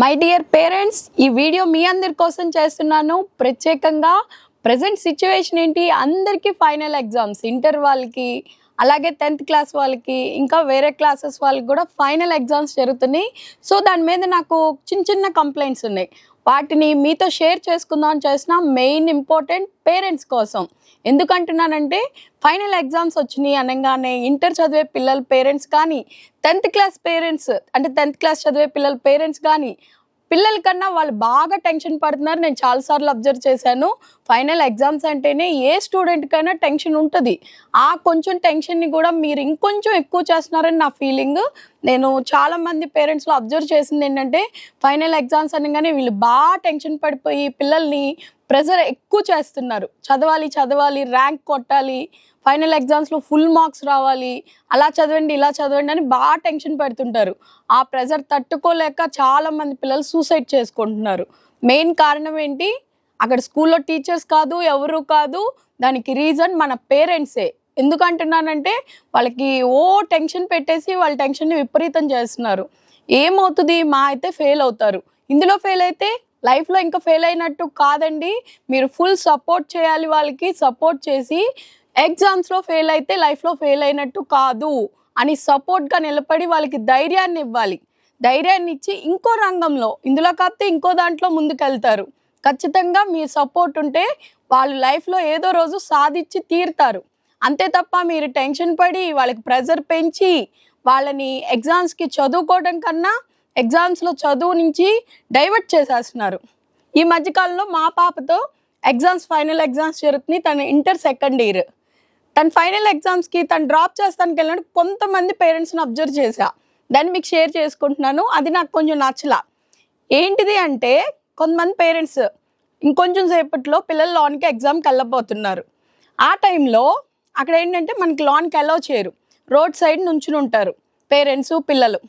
My dear parents ఈ video మీ అందరి కోసం చేస్తున్నాను. ప్రత్యేకంగా ప్రజెంట్ సిచ్యువేషన్ ఏంటి? అందరికీ ఫైనల్ ఎగ్జామ్స్ ఇంటర్ వాళ్ళకి అలాగే టెన్త్ క్లాస్ వాళ్ళకి ఇంకా వేరే క్లాసెస్ వాళ్ళకి కూడా ఫైనల్ ఎగ్జామ్స్ జరుగుతున్నాయి. సో దాని మీద నాకు చిన్న చిన్న కంప్లైంట్స్ ఉన్నాయి. వాటిని మీతో షేర్ చేసుకుందాం చేసిన మెయిన్ ఇంపార్టెంట్ పేరెంట్స్ కోసం. ఎందుకంటున్నానంటే ఫైనల్ ఎగ్జామ్స్ వచ్చినాయి అనగానే ఇంటర్ చదివే పిల్లల పేరెంట్స్ కానీ టెన్త్ క్లాస్ పేరెంట్స్ అంటే టెన్త్ క్లాస్ చదివే పిల్లల పేరెంట్స్ కానీ పిల్లల కన్నా వాళ్ళు బాగా టెన్షన్ పడుతున్నారు. నేను చాలాసార్లు అబ్జర్వ్ చేశాను. ఫైనల్ ఎగ్జామ్స్ అంటేనే ఏ స్టూడెంట్కైనా టెన్షన్ ఉంటుంది. ఆ కొంచెం టెన్షన్ని కూడా మీరు ఇంకొంచెం ఎక్కువ చేస్తున్నారని నా ఫీలింగ్ నేను చాలామంది పేరెంట్స్లో అబ్జర్వ్ చేసింది ఏంటంటే ఫైనల్ ఎగ్జామ్స్ అనగానే వీళ్ళు బాగా టెన్షన్ పడిపోయి పిల్లల్ని ప్రెజర్ ఎక్కువ చేస్తున్నారు. చదవాలి చదవాలి ర్యాంక్ కొట్టాలి ఫైనల్ ఎగ్జామ్స్లో ఫుల్ మార్క్స్ రావాలి అలా చదవండి ఇలా చదవండి అని బాగా టెన్షన్ పెడుతుంటారు. ఆ ప్రెజర్ తట్టుకోలేక చాలామంది పిల్లలు సూసైడ్ చేసుకుంటున్నారు. మెయిన్ కారణం ఏంటి? అక్కడ స్కూల్లో టీచర్స్ కాదు ఎవరు కాదు దానికి రీజన్ మన పేరెంట్సే. ఎందుకంటున్నానంటే వాళ్ళకి ఓ టెన్షన్ పెట్టేసి వాళ్ళ టెన్షన్ని విపరీతం చేస్తున్నారు. ఏమవుతుంది? మా అయితే ఫెయిల్ అవుతారు. ఇందులో ఫెయిల్ అయితే లైఫ్లో ఇంకా ఫెయిల్ అయినట్టు కాదండి. మీరు ఫుల్ సపోర్ట్ చేయాలి వాళ్ళకి సపోర్ట్ చేసి ఎగ్జామ్స్లో ఫెయిల్ అయితే లైఫ్లో ఫెయిల్ అయినట్టు కాదు అని సపోర్ట్గా నిలబడి వాళ్ళకి ధైర్యాన్ని ఇవ్వాలి. ధైర్యాన్ని ఇచ్చి ఇంకో రంగంలో ఇందులో కాకపోతే ఇంకో దాంట్లో ముందుకెళ్తారు. ఖచ్చితంగా మీ సపోర్ట్ ఉంటే వాళ్ళు లైఫ్లో ఏదో రోజు సాధించి తీరుతారు. అంతే తప్ప మీరు టెన్షన్ పడి వాళ్ళకి ప్రెజర్ పెంచి వాళ్ళని ఎగ్జామ్స్కి చదువుకోవడం కన్నా ఎగ్జామ్స్లో చదువు నుంచి డైవర్ట్ చేసేస్తున్నారు. ఈ మధ్యకాలంలో మా పాపతో ఎగ్జామ్స్ ఫైనల్ ఎగ్జామ్స్ జరుగుతున్నాయి. తన ఇంటర్ సెకండ్ ఇయర్. తన ఫైనల్ ఎగ్జామ్స్కి తను డ్రాప్ చేస్తానికి వెళ్ళినప్పుడు కొంతమంది పేరెంట్స్ని అబ్జర్వ్ చేశా. దాన్ని మీకు షేర్ చేసుకుంటున్నాను. అది నాకు కొంచెం నచ్చలా. ఏంటిది అంటే కొంతమంది పేరెంట్స్ ఇంకొంచెం సేపట్లో పిల్లలు లాన్కి ఎగ్జామ్కి వెళ్ళబోతున్నారు. ఆ టైంలో అక్కడ ఏంటంటే మనకి లాన్కి అలౌ చేయరు. రోడ్ సైడ్ నుంచుని ఉంటారు పేరెంట్స్ పిల్లలు.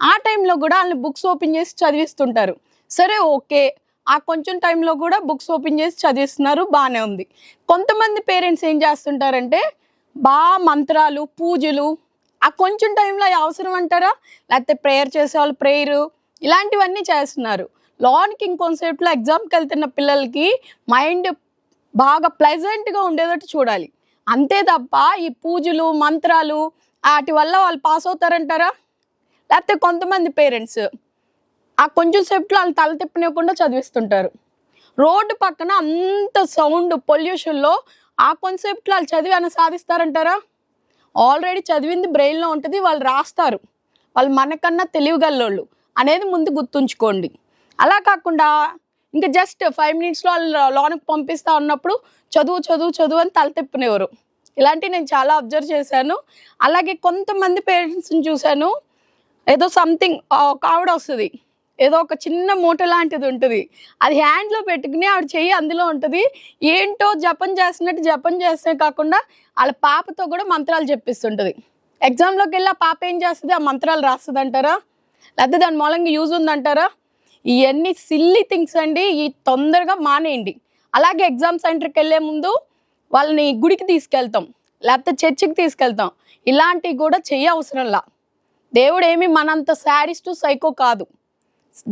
ఆ టైంలో కూడా వాళ్ళని బుక్స్ ఓపెన్ చేసి చదివిస్తుంటారు. సరే ఓకే. ఆ కొంచెం టైంలో కూడా బుక్స్ ఓపెన్ చేసి చదివిస్తున్నారు బాగానే ఉంది. కొంతమంది పేరెంట్స్ ఏం చేస్తుంటారంటే బాగా మంత్రాలు పూజలు ఆ కొంచెం టైంలో అవి అవసరం అంటారా? లేకపోతే ప్రేయర్ చేసేవాళ్ళు ప్రేయరు ఇలాంటివన్నీ చేస్తున్నారు. లాన్కి ఇంకొంతసేపులో ఎగ్జామ్కి వెళ్తున్న పిల్లలకి మైండ్ బాగా ప్లెజెంట్గా ఉండేటట్టు చూడాలి. అంతే తప్ప ఈ పూజలు మంత్రాలు వాటి వల్ల వాళ్ళు పాస్ అవుతారంటారా? లేకపోతే కొంతమంది పేరెంట్స్ ఆ కొంచెం సేపులో వాళ్ళు తల తిప్పనివ్వకుండా చదివిస్తుంటారు. రోడ్డు పక్కన అంత సౌండ్ పొల్యూషన్లో ఆ కొంతసేపులో వాళ్ళు చదివి అని సాధిస్తారంటారా? ఆల్రెడీ చదివింది బ్రెయిన్లో ఉంటుంది వాళ్ళు రాస్తారు. వాళ్ళు మనకన్నా తెలివిగల్లోళ్ళు అనేది ముందు గుర్తుంచుకోండి. అలా కాకుండా ఇంకా జస్ట్ ఫైవ్ మినిట్స్లో వాళ్ళు లోనికి పంపిస్తా ఉన్నప్పుడు చదువు చదువు చదువు అని తల తిప్పనివ్వరు. ఇలాంటివి నేను చాలా అబ్జర్వ్ చేశాను. అలాగే కొంతమంది పేరెంట్స్ని చూశాను. ఏదో సంథింగ్ ఒక ఆవిడ వస్తుంది. ఏదో ఒక చిన్న మూట లాంటిది ఉంటుంది. అది హ్యాండ్లో పెట్టుకుని ఆవిడ చెయ్యి అందులో ఉంటుంది. ఏంటో జపం చేస్తున్నట్టు జపం చేస్తే కాకుండా వాళ్ళ పాపతో కూడా మంత్రాలు చెప్పిస్తుంటుంది. ఎగ్జామ్లోకి వెళ్ళి ఆ పాప ఏం చేస్తుంది? ఆ మంత్రాలు రాస్తుంది అంటారా? లేకపోతే దాని మూలంగా యూజ్ ఉందంటారా ఇవన్నీ సిల్లీ థింగ్స్ అండి. ఈ తొందరగా మానేయండి. అలాగే ఎగ్జామ్ సెంటర్కి వెళ్ళే ముందు వాళ్ళని గుడికి తీసుకెళ్తాం. లేకపోతే చర్చికి తీసుకెళ్తాం. ఇలాంటివి కూడా చెయ్య అవసరంలా దేవుడు ఏమి మనంత టు సైకో కాదు.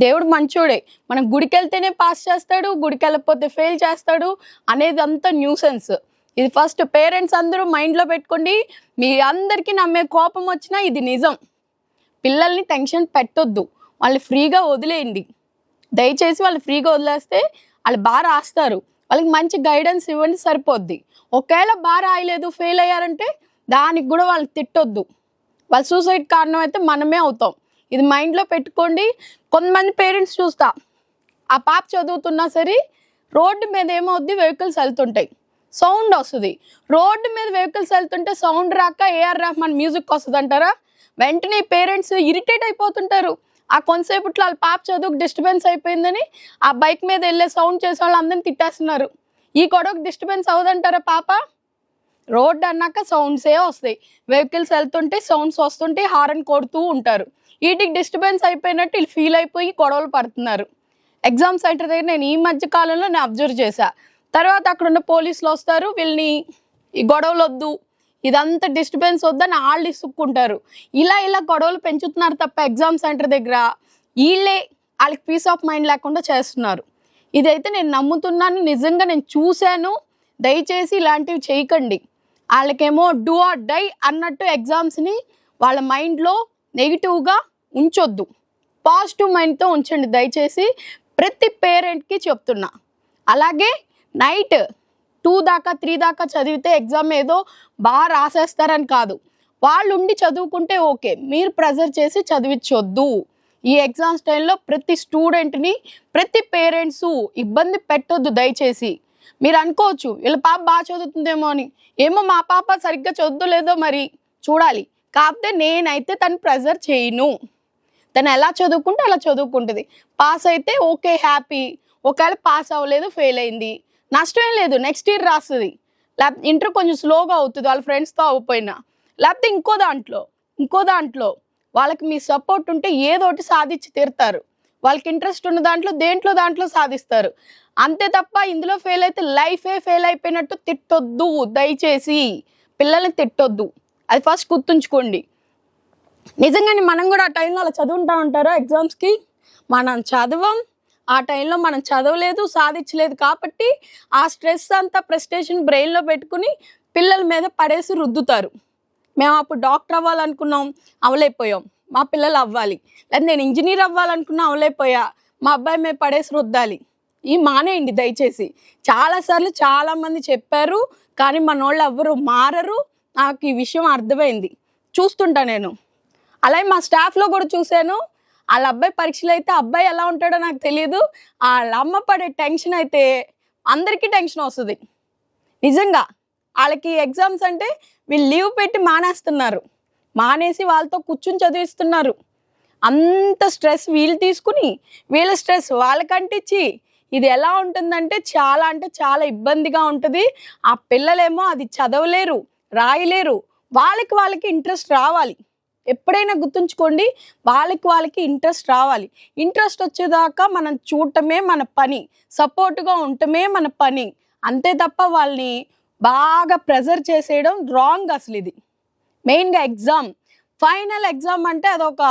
దేవుడు మంచోడే. మనం గుడికి వెళ్తేనే పాస్ చేస్తాడు గుడికి వెళ్ళకపోతే ఫెయిల్ చేస్తాడు అనేది అంతా న్యూసెన్స్. ఇది ఫస్ట్ పేరెంట్స్ అందరూ మైండ్లో పెట్టుకోండి మీ అందరికీ నమ్మే కోపం వచ్చినా ఇది నిజం. పిల్లల్ని టెన్షన్ పెట్టొద్దు. వాళ్ళు ఫ్రీగా వదిలేయండి. దయచేసి వాళ్ళు ఫ్రీగా వదిలేస్తే వాళ్ళు బాగా రాస్తారు. వాళ్ళకి మంచి గైడెన్స్ ఇవ్వండి సరిపోద్ది. ఒకవేళ బాగా రాయలేదు ఫెయిల్ అయ్యారంటే దానికి కూడా వాళ్ళు తిట్టొద్దు. వాళ్ళ సూసైడ్ కారణం అయితే మనమే అవుతాం. ఇది మైండ్లో పెట్టుకోండి. కొంతమంది పేరెంట్స్ చూస్తా ఆ పాప చదువుతున్నా సరే రోడ్డు మీద ఏమవుద్ది? వెహికల్స్ వెళ్తుంటాయి. సౌండ్ వస్తుంది. రోడ్డు మీద వెహికల్స్ వెళ్తుంటే సౌండ్ రాక ఏఆర్ రహమాన్ మ్యూజిక్ వస్తుంది అంటారా? వెంటనే పేరెంట్స్ ఇరిటేట్ అయిపోతుంటారు. ఆ కొంతసేపట్లో వాళ్ళ పాప చదువుకు డిస్టర్బెన్స్ అయిపోయిందని ఆ బైక్ మీద వెళ్ళే సౌండ్ చేసే వాళ్ళు అందరిని తిట్టేస్తున్నారు. ఈ గొడవకు డిస్టర్బెన్స్ అవ్వదంటారా పాప? రోడ్ అన్నాక సౌండ్సే వస్తాయి. వెహికల్స్ వెళ్తుంటే సౌండ్స్ వస్తుంటే హారన్ కొడుతూ ఉంటారు. వీటికి డిస్టర్బెన్స్ అయిపోయినట్టు వీళ్ళు ఫీల్ అయిపోయి గొడవలు పడుతున్నారు. ఎగ్జామ్ సెంటర్ దగ్గర నేను ఈ మధ్య కాలంలో నేను అబ్జర్వ్ చేశా. తర్వాత అక్కడ ఉన్న పోలీసులు వస్తారు వీళ్ళని ఈ గొడవలు వద్దు ఇదంతా డిస్టర్బెన్స్ వద్దని వాళ్ళు ఇసుక్కుంటారు. ఇలా ఇలా గొడవలు పెంచుతున్నారు తప్ప ఎగ్జామ్ సెంటర్ దగ్గర వీళ్ళే వాళ్ళకి పీస్ ఆఫ్ మైండ్ లేకుండా చేస్తున్నారు. ఇదైతే నేను నమ్ముతున్నాను నిజంగా నేను చూశాను. దయచేసి ఇలాంటివి చేయకండి. వాళ్ళకేమో డూ ఆర్ డై అన్నట్టు ఎగ్జామ్స్ని వాళ్ళ మైండ్లో నెగిటివ్గా ఉంచొద్దు. పాజిటివ్ మైండ్తో ఉంచండి. దయచేసి ప్రతి పేరెంట్కి చెప్తున్నా. అలాగే నైట్ టూ దాకా త్రీ దాకా చదివితే ఎగ్జామ్ ఏదో బాగా రాసేస్తారని కాదు. వాళ్ళు ఉండి చదువుకుంటే ఓకే. మీరు ప్రెజర్ చేసి చదివించొద్దు. ఈ ఎగ్జామ్స్ టైంలో ప్రతి స్టూడెంట్ని ప్రతి పేరెంట్స్ ఇబ్బంది పెట్టొద్దు. దయచేసి మీరు అనుకోవచ్చు వీళ్ళ పాప బాగా చదువుతుందేమో అని. ఏమో మా పాప సరిగ్గా చదువులేదో మరి చూడాలి. కాకపోతే నేనైతే తను ప్రెజర్ చేయను. తను ఎలా చదువుకుంటే అలా చదువుకుంటుంది. పాస్ అయితే ఓకే హ్యాపీ. ఒకవేళ పాస్ అవ్వలేదు ఫెయిల్ అయింది. నష్టం ఏం లేదు నెక్స్ట్ ఇయర్ రాస్తుంది. లేకపోతే ఇంటర్ కొంచెం స్లోగా అవుతుంది వాళ్ళ ఫ్రెండ్స్తో అవ్వపోయినా లేకపోతే ఇంకో దాంట్లో ఇంకో దాంట్లో వాళ్ళకి మీ సపోర్ట్ ఉంటే ఏదో ఒకటి సాధించి తీరుతారు. వాళ్ళకి ఇంట్రెస్ట్ ఉన్న దాంట్లో దేంట్లో దాంట్లో సాధిస్తారు. అంతే తప్ప ఇందులో ఫెయిల్ అయితే లైఫే ఫెయిల్ అయిపోయినట్టు తిట్టొద్దు. దయచేసి పిల్లల్ని తిట్టొద్దు. అది ఫస్ట్ గుర్తుంచుకోండి. నిజంగానే మనం కూడా ఆ టైంలో అలా చదువుంటా ఉంటారా ఎగ్జామ్స్కి మనం చదవం. ఆ టైంలో మనం చదవలేదు సాధించలేదు కాబట్టి ఆ స్ట్రెస్ అంతా ప్రెస్టేషన్ బ్రెయిన్లో పెట్టుకుని పిల్లల మీద పడేసి రుద్దుతారు. మేము అప్పుడు డాక్టర్ అవ్వాలనుకున్నాం అవలేకపోయాం. మా పిల్లలు అవ్వాలి. లేదా నేను ఇంజనీర్ అవ్వాలనుకున్నా అవలేకపోయా. మా అబ్బాయి మేము పడేసి రుద్దాలి. ఈ మానేయండి దయచేసి. చాలాసార్లు చాలామంది చెప్పారు కానీ మన వాళ్ళు ఎవ్వరు మారరు. నాకు ఈ విషయం అర్థమైంది. చూస్తుంటా నేను. అలాగే మా స్టాఫ్లో కూడా చూశాను. వాళ్ళ అబ్బాయి పరీక్షలు అయితే అబ్బాయి ఎలా ఉంటాడో నాకు తెలియదు వాళ్ళ అమ్మ పడే టెన్షన్ అయితే అందరికీ టెన్షన్ వస్తుంది. నిజంగా వాళ్ళకి ఎగ్జామ్స్ అంటే వీళ్ళు లీవ్ పెట్టి మానేస్తున్నారు. మానేసి వాళ్ళతో కూర్చుని చదివిస్తున్నారు. అంత స్ట్రెస్ వీళ్ళు తీసుకుని వీళ్ళ స్ట్రెస్ వాళ్ళకంటించి ఇది ఎలా ఉంటుందంటే చాలా అంటే చాలా ఇబ్బందిగా ఉంటుంది. ఆ పిల్లలేమో అది చదవలేరు రాయలేరు. వాళ్ళకి వాళ్ళకి ఇంట్రెస్ట్ రావాలి. ఎప్పుడైనా గుర్తుంచుకోండి వాళ్ళకి వాళ్ళకి ఇంట్రెస్ట్ రావాలి. ఇంట్రెస్ట్ వచ్చేదాకా మనం చూడటమే మన పని సపోర్ట్గా ఉండటమే మన పని. అంతే తప్ప వాళ్ళని బాగా ప్రెజర్ చేసేయడం రాంగ్ అసలు ఇది. మెయిన్గా ఎగ్జామ్. ఫైనల్ ఎగ్జామ్ అంటే అదొక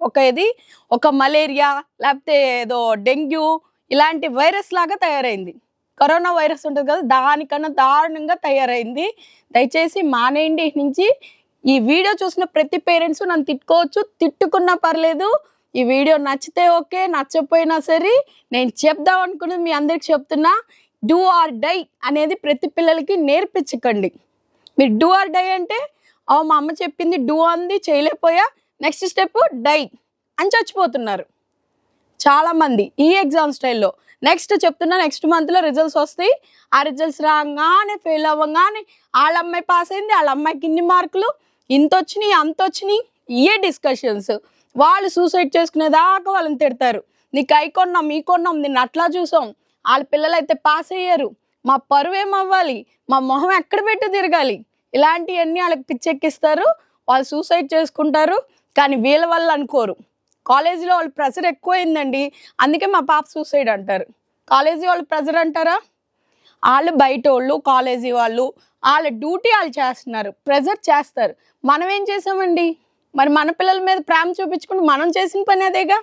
ఒక ఇది ఒక మలేరియా లేకపోతే ఏదో డెంగ్యూ ఇలాంటి వైరస్ లాగా తయారైంది. కరోనా వైరస్ ఉంటుంది కదా దానికన్నా దారుణంగా తయారైంది. దయచేసి మానేయండి నుంచి ఈ వీడియో చూసిన ప్రతి పేరెంట్స్ నన్ను తిట్టుకోవచ్చు తిట్టుకున్నా పర్లేదు. ఈ వీడియో నచ్చితే ఓకే నచ్చకపోయినా సరే నేను చెప్దాం అనుకున్నది మీ అందరికి చెప్తున్నా. డూ ఆర్ డై అనేది ప్రతి పిల్లలకి నేర్పించకండి. మీరు డూ ఆర్ డై అంటే ఓ మా అమ్మ చెప్పింది డూ అంది చేయలేకపోయా. నెక్స్ట్ స్టెప్ డై అని చచ్చిపోతున్నారు. చాలా మంది ఈ ఎగ్జామ్ స్టైల్లో నెక్స్ట్ చెప్తున్నా నెక్స్ట్ మంత్లో రిజల్ట్స్ వస్తాయి. ఆ రిజల్ట్స్ రాగానే ఫెయిల్ అవ్వగానే వాళ్ళ అమ్మాయి పాస్ అయింది వాళ్ళ అమ్మాయికి ఇన్ని మార్కులు ఇంత వచ్చినాయి అంత వచ్చినాయి. ఇయే డిస్కషన్స్ వాళ్ళు సూసైడ్ చేసుకునేదాకా వాళ్ళని తిడతారు. నీకు అయి కొన్నాం మీ కొన్నాం నిన్ను అట్లా చూసాం. వాళ్ళ పిల్లలు అయితే పాస్ అయ్యారు. మా పరువు ఏమవ్వాలి? మా మొహం ఎక్కడ పెట్టి తిరగాలి? ఇలాంటివన్నీ వాళ్ళకి పిచ్చెక్కిస్తారు. వాళ్ళు సూసైడ్ చేసుకుంటారు. కానీ వీళ్ళ వల్ల అనుకోరు. కాలేజీలో వాళ్ళు ప్రెషర్ ఎక్కువైందండి. అందుకే మా పాప సూసైడ్ అంటారు. కాలేజీ వాళ్ళు ప్రెషర్ అంటారా? వాళ్ళు బయట వాళ్ళు కాలేజీ వాళ్ళు వాళ్ళ డ్యూటీ వాళ్ళు చేస్తున్నారు. ప్రెజర్ చేస్తారు. మనం ఏం చేసామండి? మరి మన పిల్లల మీద ప్రేమ చూపించుకుని మనం చేసిన పని అదేగా?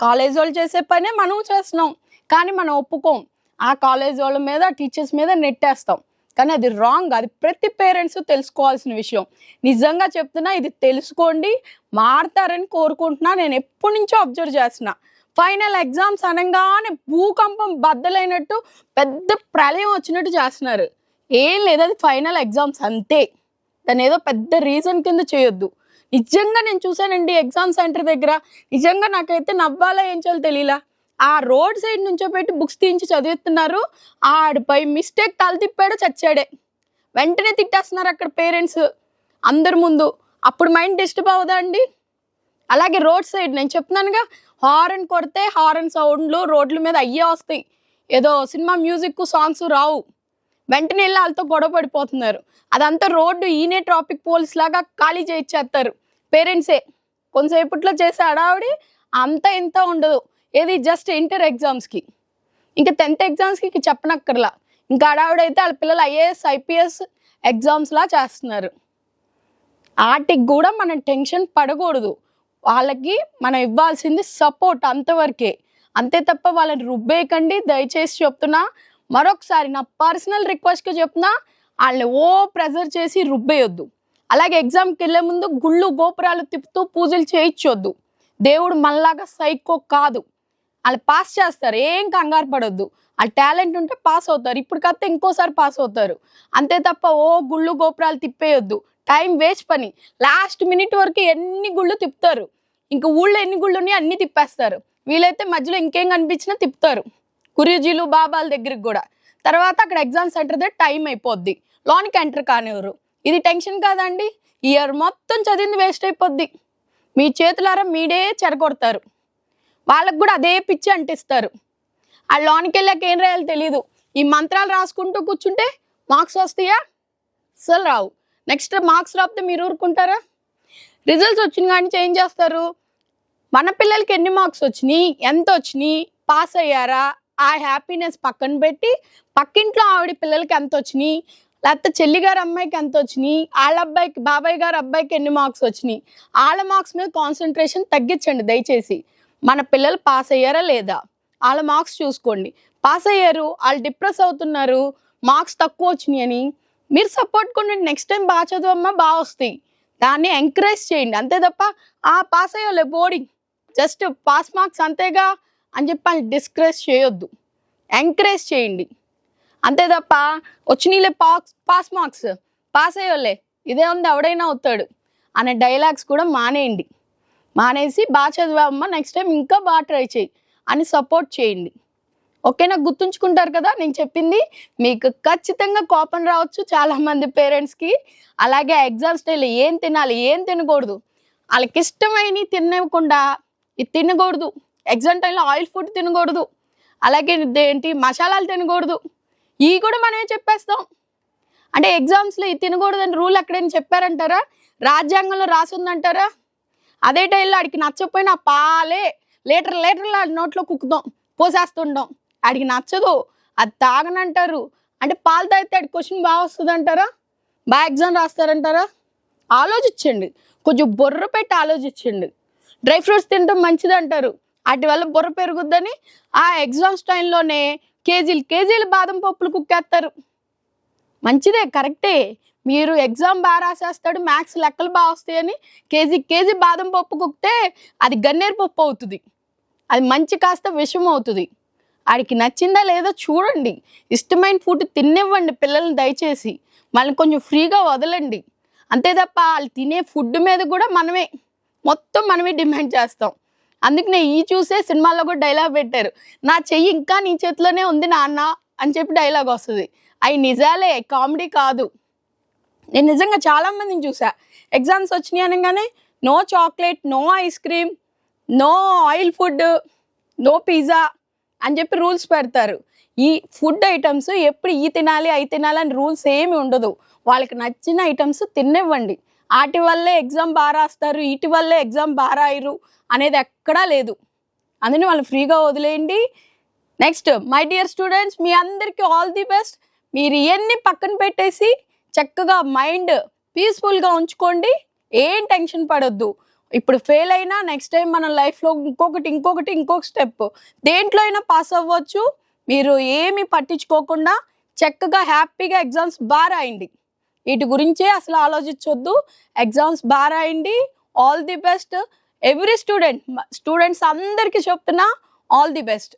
కాలేజ్ వాళ్ళు చేసే పనే మనం చేస్తున్నాం. కానీ మనం ఒప్పుకోం. ఆ కాలేజ్ వాళ్ళ మీద టీచర్స్ మీద నెట్టేస్తాం. కానీ అది రాంగ్ అది ప్రతి పేరెంట్స్ తెలుసుకోవాల్సిన విషయం. నిజంగా చెప్తున్నా ఇది తెలుసుకోండి మారతారని కోరుకుంటున్నా నేను ఎప్పటి నుంచో అబ్జర్వ్ చేస్తున్నా. ఫైనల్ ఎగ్జామ్స్ అనగానే భూకంపం బద్దలైనట్టు పెద్ద ప్రళయం వచ్చినట్టు చేస్తున్నారు. ఏం లేదు అది ఫైనల్ ఎగ్జామ్స్ అంతే. దాని ఏదో పెద్ద రీజన్ కింద చేయొద్దు. నిజంగా నేను చూశానండి ఎగ్జామ్ సెంటర్ దగ్గర. నిజంగా నాకైతే నవ్వాలా ఏం చేయాలో తెలియలా? ఆ రోడ్ సైడ్ నుంచో పెట్టి బుక్స్ తీయించి చదివిస్తున్నారు. ఆడిపై మిస్టేక్ తల తిప్పాడు చచ్చాడే. వెంటనే తిట్టేస్తున్నారు అక్కడ పేరెంట్స్ అందరి ముందు. అప్పుడు మైండ్ డిస్టర్బ్ అవ్వదా అండి అలాగే రోడ్ సైడ్ నేను చెప్తున్నానుగా హారన్ కొడితే హారన్ సౌండ్లు రోడ్ల మీద అయ్యే వస్తాయి. ఏదో సినిమా మ్యూజిక్ సాంగ్స్ రావు. వెంటనే వెళ్ళి వాళ్ళతో గొడవ పడిపోతున్నారు. అదంతా రోడ్డు ఈయనే ట్రాఫిక్ పోలీస్ లాగా ఖాళీ చేయించేస్తారు పేరెంట్సే కొంతసేపట్లో చేసే అడావిడి అంత ఇంత ఉండదు. ఏది? జస్ట్ ఇంటర్ ఎగ్జామ్స్కి ఇంకా టెన్త్ ఎగ్జామ్స్కి చెప్పనక్కర్లా. ఇంకా ఆడావిడైతే వాళ్ళ పిల్లలు ఐఏఎస్ ఐపీఎస్ ఎగ్జామ్స్లా చేస్తున్నారు. వాటికి కూడా మనం టెన్షన్ పడకూడదు. వాళ్ళకి మనం ఇవ్వాల్సింది సపోర్ట్ అంతవరకే. అంతే తప్ప వాళ్ళని రుబ్బేయకండి. దయచేసి చెప్తున్నా మరొకసారి నా పర్సనల్ రిక్వెస్ట్గా చెప్తున్నా వాళ్ళని ఓ ప్రెజర్ చేసి రుబ్బేయొద్దు. అలాగే ఎగ్జామ్కి వెళ్ళే ముందు గుళ్ళు గోపురాలు తిప్పుతూ పూజలు చేయించొద్దు. దేవుడు మనలాగా సైకో కాదు. వాళ్ళు పాస్ చేస్తారు. ఏం కంగారు పడొద్దు. ఆ టాలెంట్ ఉంటే పాస్ అవుతారు. ఇప్పుడు ఇంకోసారి పాస్ అవుతారు. అంతే తప్ప ఓ గుళ్ళు గోపురాలు తిప్పేయొద్దు. టైం వేస్ట్ పని. లాస్ట్ మినిట్ వరకు ఎన్ని గుళ్ళు తిప్పుతారు? ఇంకా ఊళ్ళో ఎన్ని గుళ్ళు ఉన్నాయో అన్ని తిప్పేస్తారు. వీలైతే మధ్యలో ఇంకేం కనిపించినా తిప్పుతారు. గురూజీలు బాబాల దగ్గరికి కూడా. తర్వాత అక్కడ ఎగ్జామ్ సెంటర్ దగ్గర టైం అయిపోద్ది. లోనికి ఎంటర్ కానివ్వరు. ఇది టెన్షన్ కాదండి. ఇయర్ మొత్తం చదివింది వేస్ట్ అయిపోద్ది. మీ చేతులారా మీడే చెడగొడతారు వాళ్ళకు కూడా అదే పిచ్చి అంటిస్తారు. ఆ లోనికి వెళ్ళాక ఏం రాయాలో తెలియదు ఈ మంత్రాలు రాసుకుంటూ కూర్చుంటే మార్క్స్ వస్తాయా? అసలు రావు. నెక్స్ట్ మార్క్స్ రాపితే మీరు ఊరుకుంటారా? రిజల్ట్స్ వచ్చిన కానీ చేంజ్ చేస్తారు? మన పిల్లలకి ఎన్ని మార్క్స్ వచ్చినాయి? ఎంత వచ్చినాయి? పాస్ అయ్యారా? ఆ హ్యాపీనెస్ పక్కన పెట్టి పక్కింట్లో ఆవిడ పిల్లలకి ఎంత వచ్చినాయి? లేకపోతే చెల్లి గారు అమ్మాయికి ఎంత వచ్చినాయి? వాళ్ళ అబ్బాయికి బాబాయ్ గారు అబ్బాయికి ఎన్ని మార్క్స్ వచ్చినాయి? వాళ్ళ మార్క్స్ మీద కాన్సన్ట్రేషన్ తగ్గించండి దయచేసి. మన పిల్లలు పాస్ అయ్యారా లేదా? వాళ్ళ మార్క్స్ చూసుకోండి. పాస్ అయ్యారు వాళ్ళు డిప్రెస్ అవుతున్నారు మార్క్స్ తక్కువ వచ్చినాయి అని మీరు సపోర్ట్ కొండండి నెక్స్ట్ టైం బాగా చదవమ్మా బాగా వస్తాయి. దాన్ని ఎంకరేజ్ చేయండి. అంతే తప్ప ఆ పాస్ అయ్యోలే బోర్డింగ్ జస్ట్ పాస్ మార్క్స్ అంతేగా అని చెప్పి వాళ్ళు డిస్కరేజ్ చేయొద్దు. ఎంకరేజ్ చేయండి. అంతే తప్ప వచ్చినీలే పాస్ పాస్ మార్క్స్. పాస్ అయ్యోలే ఇదే ఉంది ఎవడైనా అవుతాడు అనే డైలాగ్స్ కూడా మానేయండి. మానేసి బాగా చదివామ్మా నెక్స్ట్ టైం ఇంకా బాగా ట్రై చేయి అని సపోర్ట్ చేయండి. ఓకేనా గుర్తుంచుకుంటారు కదా నేను చెప్పింది? మీకు ఖచ్చితంగా కోపం రావచ్చు చాలామంది పేరెంట్స్కి అలాగే ఎగ్జామ్స్ టైంలో ఏం తినాలి ఏం తినకూడదు. వాళ్ళకి ఇష్టమైనవి తినకుండా ఇది తినకూడదు. ఎగ్జామ్ టైంలో ఆయిల్ ఫుడ్ తినకూడదు. అలాగే ఏంటి మసాలాలు తినకూడదు. ఇవి కూడా మనమే చెప్పేస్తాం. అంటే ఎగ్జామ్స్లో ఇది తినకూడదని రూల్ ఎక్కడైనా చెప్పారంటారా? రాజ్యాంగంలో రాసిందంటారా? అదే టైంలో ఆడికి నచ్చకపోయినా పాలే లీటర్ లీటర్లు ఆడి నోట్లో కుక్కుతాం పోసేస్తుండం ఆడికి నచ్చదు అది తాగనంటారు. అంటే పాలు తాగితే ఆడి క్వశ్చన్ బాగా వస్తుంది అంటారా బాగా ఎగ్జామ్ రాస్తారంటారా? ఆలోచించండి. కొంచెం బుర్ర పెట్టి ఆలోచించండి. డ్రై ఫ్రూట్స్ తినడం మంచిది అంటారు వాటి వల్ల బుర్ర పెరుగుద్దని ఆ ఎగ్జామ్స్ టైంలోనే కేజీలు కేజీలు బాదం పప్పులు కుక్కేస్తారు. మంచిదే కరెక్టే. మీరు ఎగ్జామ్ బాగా రాసేస్తాడు మ్యాథ్స్ లెక్కలు బాగా వస్తాయని కేజీ కేజీ బాదం పప్పు కుక్కితే అది గన్నేరు పప్పు అవుతుంది. అది మంచి కాస్త విషం అవుతుంది. ఆడికి నచ్చిందా లేదో చూడండి. ఇష్టమైన ఫుడ్ తినివ్వండి పిల్లల్ని దయచేసి. వాళ్ళని కొంచెం ఫ్రీగా వదలండి. అంతే తప్ప వాళ్ళు తినే ఫుడ్ మీద కూడా మనమే మొత్తం మనమే డిమాండ్ చేస్తాం. అందుకనే ఈ చూసే సినిమాలో కూడా డైలాగ్ పెట్టారు. నా చెయ్యి ఇంకా నీ చేతిలోనే ఉంది నాన్న అని చెప్పి డైలాగ్ వస్తుంది. అవి నిజాలే కామెడీ కాదు. నేను నిజంగా చాలామందిని చూసా. ఎగ్జామ్స్ వచ్చినాయి అనగానే no chocolate no ice cream no oil food no pizza అని చెప్పి రూల్స్ పెడతారు. ఈ ఫుడ్ ఐటమ్స్ ఎప్పుడు ఈ తినాలి అవి తినాలి అని రూల్స్ ఏమి ఉండదు. వాళ్ళకి నచ్చిన ఐటమ్స్ తినివ్వండి. వాటి వల్లే ఎగ్జామ్ బాగా రాస్తారు వీటి వల్లే ఎగ్జామ్ బాగా రాయరు అనేది ఎక్కడా లేదు. అందుకని వాళ్ళు ఫ్రీగా వదిలేయండి. నెక్స్ట్ మై డియర్ స్టూడెంట్స్ మీ అందరికీ ఆల్ ది బెస్ట్ మీరు ఇవన్నీ పక్కన పెట్టేసి చక్కగా మైండ్ పీస్ఫుల్గా ఉంచుకోండి. ఏం టెన్షన్ పడొద్దు. ఇప్పుడు ఫెయిల్ అయినా నెక్స్ట్ టైం మన లైఫ్లో ఇంకొకటి ఇంకొకటి ఇంకొక స్టెప్ దేంట్లో అయినా పాస్ అవ్వచ్చు. మీరు ఏమి పట్టించుకోకుండా చక్కగా హ్యాపీగా ఎగ్జామ్స్ బాగా రాయండి వీటి గురించే అసలు ఆలోచించొద్దు. ఎగ్జామ్స్ బాగా రాయండి all the best every student students అందరికీ చెప్తున్నా ఆల్ ది బెస్ట్